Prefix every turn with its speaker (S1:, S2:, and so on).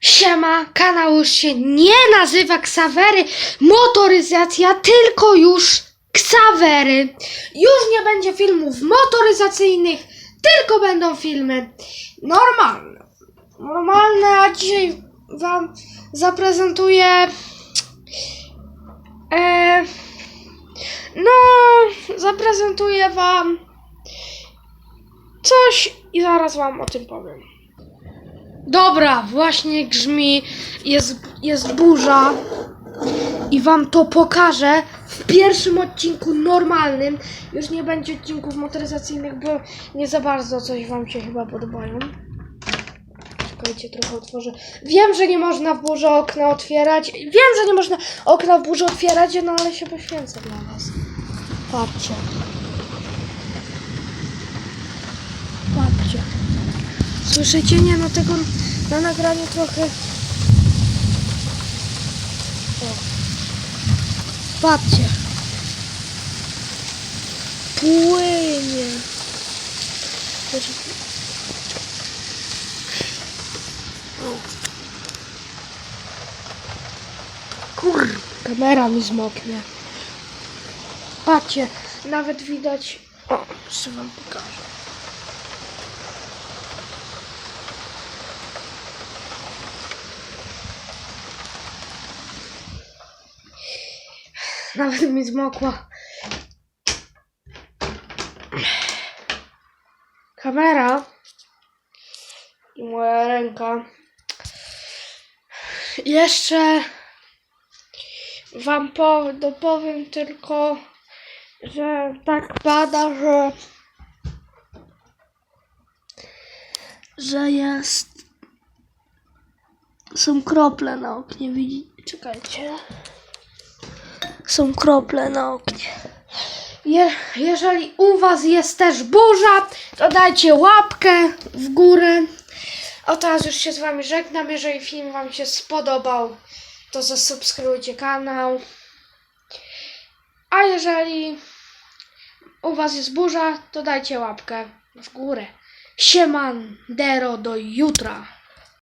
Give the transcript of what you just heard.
S1: Siema, kanał już się nie nazywa Ksawery Motoryzacja, tylko już Ksawery. Już nie będzie filmów motoryzacyjnych, tylko będą filmy normalne. Normalne, a dzisiaj wam zaprezentuję e, no, zaprezentuję wam coś i zaraz wam o tym powiem. Dobra, właśnie grzmi, jest, jest burza i wam to pokażę w pierwszym odcinku normalnym. Już nie będzie odcinków motoryzacyjnych, bo nie za bardzo coś wam się chyba podobają. Czekajcie, trochę otworzę. Wiem, że nie można w burzy okna otwierać. Wiem, że nie można okna w burzy otwierać, no ale się poświęcę dla was. Patrzcie. Słyszycie? Nie, no tego na nagraniu trochę... O. Patrzcie. Płynie. Kur... Kamera mi zmoknie. Patrzcie, nawet widać... O, jeszcze wam pokażę. Nawet mi zmokła. Kamera i moja ręka. Jeszcze wam po, dopowiem tylko, że tak pada, że że jest są krople na oknie, widzicie? Czekajcie są krople na oknie. Je, jeżeli u Was jest też burza, to dajcie łapkę w górę. A teraz już się z Wami żegnam. Jeżeli film Wam się spodobał, to zasubskrybujcie kanał. A jeżeli u Was jest burza, to dajcie łapkę w górę. Siemandero do jutra.